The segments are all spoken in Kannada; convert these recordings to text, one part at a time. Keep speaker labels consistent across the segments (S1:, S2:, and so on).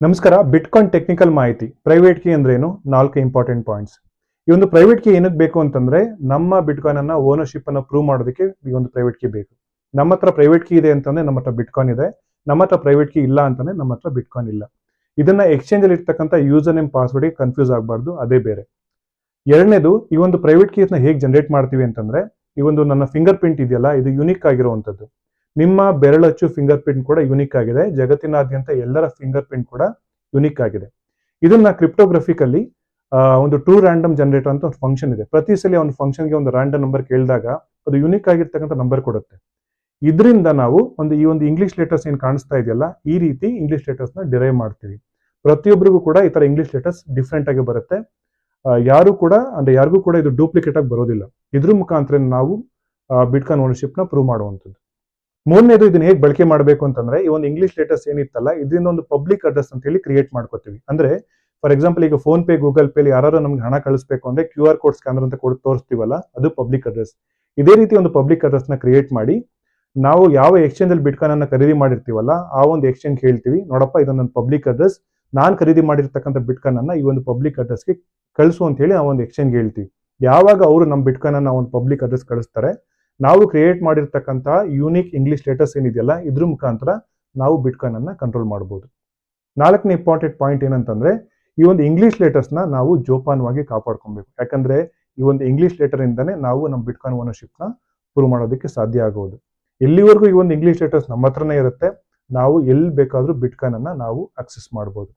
S1: ನಮಸ್ಕಾರ ಬಿಟ್ಕಾಯಿನ್ ಟೆಕ್ನಿಕಲ್ ಮಾಹಿತಿ. ಪ್ರೈವೇಟ್ ಕೀ ಅಂದ್ರೆ ಏನು? ನಾಲ್ಕು ಇಂಪಾರ್ಟೆಂಟ್ ಪಾಯಿಂಟ್ಸ್ ಈ ಒಂದು ಪ್ರೈವೇಟ್ ಕೀ ಏನಕ್ಕೆ ಬೇಕು ಅಂತಂದ್ರೆ, ನಮ್ಮ ಬಿಟ್ಕಾಯಿನ್ ಅನ್ನ ಓನರ್ಶಿಪ್ ಅನ್ನ ಪ್ರೂವ್ ಮಾಡೋದಕ್ಕೆ ಈ ಒಂದು ಪ್ರೈವೇಟ್ ಕೀ ಬೇಕು. ನಮ್ಮ ಹತ್ರ ಪ್ರೈವೇಟ್ ಕೀ ಇದೆ ಅಂತಂದ್ರೆ ನಮ್ಮ ಹತ್ರ ಬಿಟ್ಕಾಯಿನ್ ಇದೆ. ನಮ್ಮ ಹತ್ರ ಪ್ರೈವೇಟ್ ಕೀ ಇಲ್ಲ ಅಂತಂದ್ರೆ ನಮ್ಮ ಹತ್ರ ಬಿಟ್ಕಾಯಿನ್ ಇಲ್ಲ. ಇದನ್ನ ಎಕ್ಸ್ಚೇಂಜ್ ಅಲ್ಲಿ ಇರ್ತಕ್ಕಂಥ ಯೂಸರ್ ನೇಮ್ ಪಾಸ್ವರ್ಡ್ ಕನ್ಫ್ಯೂಸ್ ಆಗಬಾರ್ದು. ಅದೇ ಬೇರೆ. ಎರಡನೇದು, ಈ ಒಂದು ಪ್ರೈವೇಟ್ ಕೀಸ್ನ ಹೇಗೆ ಜನರೇಟ್ ಮಾಡ್ತೀವಿ ಅಂತಂದ್ರೆ, ಈ ಒಂದು ನನ್ನ ಫಿಂಗರ್ ಪ್ರಿಂಟ್ ಇದೆಯಲ್ಲ, ಇದು ಯುನಿಕ್ ಆಗಿರುವಂತದ್ದು ನಿಮ್ಮ ಬೆರಳಚ್ಚು ಫಿಂಗರ್ ಪ್ರಿಂಟ್ ಕೂಡ ಯುನಿಕ್ ಆಗಿದೆ. ಜಗತ್ತಿನಾದ್ಯಂತ ಎಲ್ಲರ ಫಿಂಗರ್ ಪ್ರಿಂಟ್ ಕೂಡ ಯುನಿಕ್ ಆಗಿದೆ. ಇದನ್ನ ಕ್ರಿಪ್ಟೋಗ್ರಫಿಕಲ್ಲಿ ಒಂದು ಟ್ರೂ ರ್ಯಾಂಡಮ್ ಜನರೇಟರ್ ಅಂತ ಒಂದು ಫಂಕ್ಷನ್ ಇದೆ. ಪ್ರತಿ ಸಲ ಒಂದು ಫಂಕ್ಷನ್ಗೆ ಒಂದು ರ್ಯಾಂಡಮ್ ನಂಬರ್ ಕೇಳಿದಾಗ ಅದು ಯುನಿಕ್ ಆಗಿರ್ತಕ್ಕಂಥ ನಂಬರ್ ಕೊಡುತ್ತೆ. ಇದರಿಂದ ನಾವು ಒಂದು ಈ ಒಂದು ಇಂಗ್ಲಿಷ್ ಲೆಟರ್ಸ್ ಏನು ಕಾಣಿಸ್ತಾ ಇದೆಯಲ್ಲ, ಈ ರೀತಿ ಇಂಗ್ಲಿಷ್ ಲೆಟರ್ಸ್ನ ಡಿರೈವ್ ಮಾಡ್ತೀವಿ. ಪ್ರತಿಯೊಬ್ಬರಿಗೂ ಕೂಡ ಈ ತರ ಇಂಗ್ಲಿಷ್ ಲೆಟರ್ಸ್ ಡಿಫ್ರೆಂಟ್ ಆಗಿ ಬರುತ್ತೆ. ಯಾರು ಕೂಡ, ಅಂದ್ರೆ ಯಾರಿಗೂ ಕೂಡ ಇದು ಡೂಪ್ಲಿಕೇಟ್ ಆಗಿ ಬರೋದಿಲ್ಲ. ಇದ್ರ ಮುಖಾಂತರ ನಾವು ಬಿಟ್ಕಾನ್ನ ಪ್ರೂವ್ ಮಾಡುವಂಥದ್ದು. ಮೂರನೇದು ಇದನ್ನ ಹೇಗೆ ಬಳಕೆ ಮಾಡಬೇಕು ಅಂತಂದ್ರೆ, ಈ ಒಂದು ಇಂಗ್ಲಿಷ್ ಲೆಟರ್ಸ್ ಏನಿತ್ತಲ್ಲ, ಇದರಿಂದ ಒಂದು ಪಬ್ಲಿಕ್ ಅಡ್ರೆಸ್ ಅಂತ ಹೇಳಿ ಕ್ರಿಯೇಟ್ ಮಾಡ್ಕೋತೀವಿ. ಅಂದ್ರೆ ಫಾರ್ ಎಕ್ಸಾಂಪಲ್ ಈಗ ಫೋನ್ ಪೇ ಗೂಗಲ್ ಪೇಲಿ ಯಾರು ನಮ್ಗೆ ಹಣ ಕಳಿಸ್ಬೇಕು ಅಂದ್ರೆ ಕ್ಯೂ ಆರ್ ಕೋಡ್ ಸ್ಕ್ಯಾನರ್ ಅಂತ ಕೊಡ್ ತೋರಿಸ್ತೀವಲ್ಲ, ಅದು ಪಬ್ಲಿಕ್ ಅಡ್ರೆಸ್ ಇದೇ ರೀತಿ ಒಂದು ಪಬ್ಲಿಕ್ ಅಡ್ರೆಸ್ನ ಕ್ರಿಯೇಟ್ ಮಾಡಿ, ನಾವು ಯಾವ ಎಕ್ಸ್ಚೇಂಜ್ ಅಲ್ಲಿ ಬಿಟ್ಕಾನ್ ಅನ್ನ ಖರೀದಿ ಮಾಡಿರ್ತೀವಲ್ಲ, ಆ ಒಂದು ಎಕ್ಸ್ಚೇಂಜ್ ಹೇಳ್ತೀವಿ. ನೋಡಪ್ಪ, ಇದು ನನ್ನ ಪಬ್ಲಿಕ್ ಅಡ್ರೆಸ್ ನಾನು ಖರೀದಿ ಮಾಡಿರ್ತಕ್ಕಂಥ ಬಿಟ್ಕಾನ್ ಅನ್ನ ಈ ಒಂದು ಪಬ್ಲಿಕ್ ಅಡ್ರೆಸ್ಗೆ ಕಳಿಸು ಅಂತ ಹೇಳಿ ಆ ಒಂದು ಎಕ್ಸ್ಚೇಂಜ್ ಹೇಳ್ತೀವಿ. ಯಾವಾಗ ಅವರು ನಮ್ಮ ಬಿಟ್ಕಾನ್ ಅನ್ನ ಒಂದು ಪಬ್ಲಿಕ್ ಅಡ್ರೆಸ್ ಕಳಿಸ್ತಾರೆ ನಾವು ಕ್ರಿಯೇಟ್ ಮಾಡಿರ್ತಕ್ಕಂತಹ ಯೂನಿಕ್ ಇಂಗ್ಲಿಷ್ ಲೆಟರ್ಸ್ ಏನಿದೆಯಲ್ಲ, ಇದ್ರ ಮುಖಾಂತರ ನಾವು ಬಿಟ್ಕಾಯ್ನ್ ಅನ್ನ ಕಂಟ್ರೋಲ್ ಮಾಡಬಹುದು ನಾಲ್ಕನೇ ಇಂಪಾರ್ಟೆಂಟ್ ಪಾಯಿಂಟ್ ಏನಂತಂದ್ರೆ, ಈ ಒಂದು ಇಂಗ್ಲಿಷ್ ಲೆಟರ್ಸ್ನ ನಾವು ಜೋಪಾನವಾಗಿ ಕಾಪಾಡ್ಕೊಬೇಕು. ಯಾಕಂದ್ರೆ, ಈ ಒಂದು ಇಂಗ್ಲಿಷ್ ಲೆಟರ್ ಇಂದಾನೆ ನಾವು ನಮ್ಮ ಓನರ್ಶಿಪ್ನ ಪ್ರೂವ್ ಮಾಡೋದಕ್ಕೆ ಸಾಧ್ಯ ಆಗೋದು. ಎಲ್ಲಿವರೆಗೂ ಈ ಒಂದು ಇಂಗ್ಲಿಷ್ ಲೆಟರ್ಸ್ ನಮ್ಮ ಹತ್ರನೇ ಇರುತ್ತೆ, ನಾವು ಎಲ್ಲಿ ಬೇಕಾದರೂ ಬಿಟ್ಕಾಯ್ನ್ ಅನ್ನ ನಾವು ಆಕ್ಸೆಸ್ ಮಾಡಬಹುದು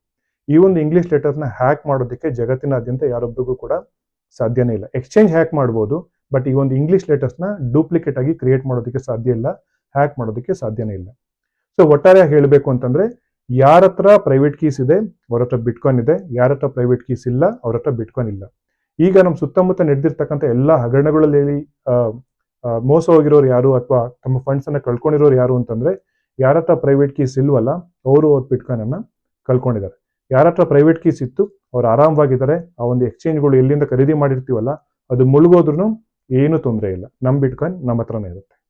S1: ಈ ಒಂದು ಇಂಗ್ಲಿಷ್ ಲೆಟರ್ಸ್ನ ಹ್ಯಾಕ್ ಮಾಡೋದಕ್ಕೆ ಜಗತ್ತಿನಾದ್ಯಂತ ಯಾರೊಬ್ಬರಿಗೂ ಕೂಡ ಸಾಧ್ಯನೇ ಇಲ್ಲ. ಎಕ್ಸ್ಚೇಂಜ್ ಹ್ಯಾಕ್ ಮಾಡ್ಬೋದು ಬಟ್ ಈ ಒಂದು ಇಂಗ್ಲಿಷ್ ಲೆಟರ್ಸ್ನ ಡೂಪ್ಲಿಕೇಟ್ ಆಗಿ ಕ್ರಿಯೇಟ್ ಮಾಡೋದಕ್ಕೆ ಸಾಧ್ಯ ಇಲ್ಲ ಹ್ಯಾಕ್ ಮಾಡೋದಕ್ಕೆ ಸಾಧ್ಯನೇ ಇಲ್ಲ. ಸೊ ಒಟ್ಟಾರೆ ಹೇಳಬೇಕು ಅಂತಂದ್ರೆ, ಯಾರ ಹತ್ರ ಪ್ರೈವೇಟ್ ಕೀಸ್ ಇದೆ, ಅವ್ರ ಹತ್ರ ಬಿಟ್ಕಾಯಿನ್ ಇದೆ, ಯಾರ ಹತ್ರ ಪ್ರೈವೇಟ್ ಕೀಸ್ ಇಲ್ಲ, ಅವ್ರ ಹತ್ರ ಬಿಟ್ಕಾಯಿನ್ ಇಲ್ಲ. ಈಗ ನಮ್ಮ ಸುತ್ತಮುತ್ತ ನಡೆದಿರ್ತಕ್ಕಂಥ ಎಲ್ಲ ಹಗರಣಗಳಲ್ಲಿ ಮೋಸ ಹೋಗಿರೋರು ಯಾರು ಅಥವಾ ತಮ್ಮ ಫಂಡ್ಸ್ ಅನ್ನ ಕಳ್ಕೊಂಡಿರೋರು ಯಾರು ಅಂತಂದ್ರೆ, ಯಾರ ಹತ್ರ ಪ್ರೈವೇಟ್ ಕೀಸ್ ಇಲ್ವಲ್ಲ, ಅವರು ಅವ್ರ ಬಿಟ್ಕಾಯಿನ್ ಅನ್ನ ಕಳ್ಕೊಂಡಿದ್ದಾರೆ. ಯಾರ ಹತ್ರ ಪ್ರೈವೇಟ್ ಕೀಸ್ ಇತ್ತು, ಅವ್ರು ಆರಾಮವಾಗಿದ್ದಾರೆ, ಆ ಒಂದು ಎಕ್ಸ್ಚೇಂಜ್ಗಳು ಎಲ್ಲಿಂದ ಖರೀದಿ ಮಾಡಿರ್ತೀವಲ್ಲ, ಅದು ಮುಳುಗೋದ್ರೂ ಏನು ತೊಂದರೆ ಇಲ್ಲ. ನಮ್ಮ ಬಿಟ್ಕಾಯಿನ್ ನಮ್ಮ ಹತ್ರನೇ ಇರುತ್ತೆ.